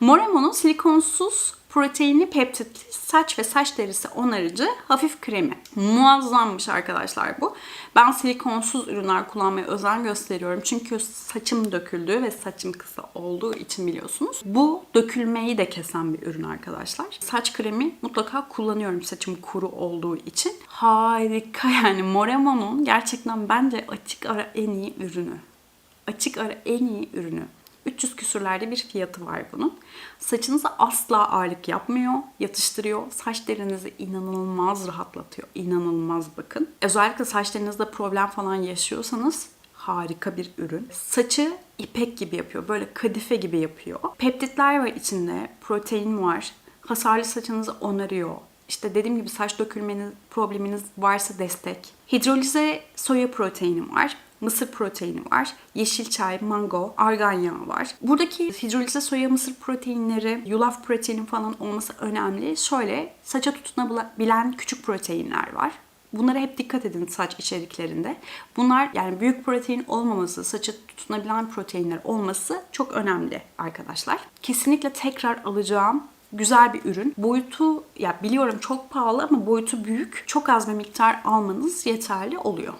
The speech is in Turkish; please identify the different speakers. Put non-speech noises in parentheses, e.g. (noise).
Speaker 1: Moremo'nun silikonsuz proteinli peptitli saç ve saç derisi onarıcı hafif kremi. Muazzammış arkadaşlar bu. Ben silikonsuz ürünler kullanmaya özen gösteriyorum. Çünkü saçım döküldü ve saçım kısa olduğu için biliyorsunuz. Bu dökülmeyi de kesen bir ürün arkadaşlar. Saç kremi mutlaka kullanıyorum saçım kuru olduğu için. Harika (laughs) yani Moremo'nun gerçekten bence açık ara en iyi ürünü. Açık ara en iyi ürünü. 300 küsürlerde bir fiyatı var bunun. Saçınızı asla ağırlık yapmıyor, yatıştırıyor. Saç derinizi inanılmaz rahatlatıyor. İnanılmaz bakın. Özellikle saçlarınızda problem falan yaşıyorsanız harika bir ürün. Saçı ipek gibi yapıyor. Böyle kadife gibi yapıyor. Peptitler var içinde. Protein var. Hasarlı saçınızı onarıyor. İşte dediğim gibi saç dökülmeniz probleminiz varsa destek. Hidrolize soya proteini var. Mısır proteini var. Yeşil çay, mango, argan yağı var. Buradaki hidrolize soya mısır proteinleri, yulaf proteini falan olması önemli. Şöyle saça tutunabilen küçük proteinler var. Bunlara hep dikkat edin saç içeriklerinde. Bunlar yani büyük protein olmaması, saça tutunabilen proteinler olması çok önemli arkadaşlar. Kesinlikle tekrar alacağım güzel bir ürün. Boyutu ya biliyorum çok pahalı ama boyutu büyük. Çok az bir miktar almanız yeterli oluyor.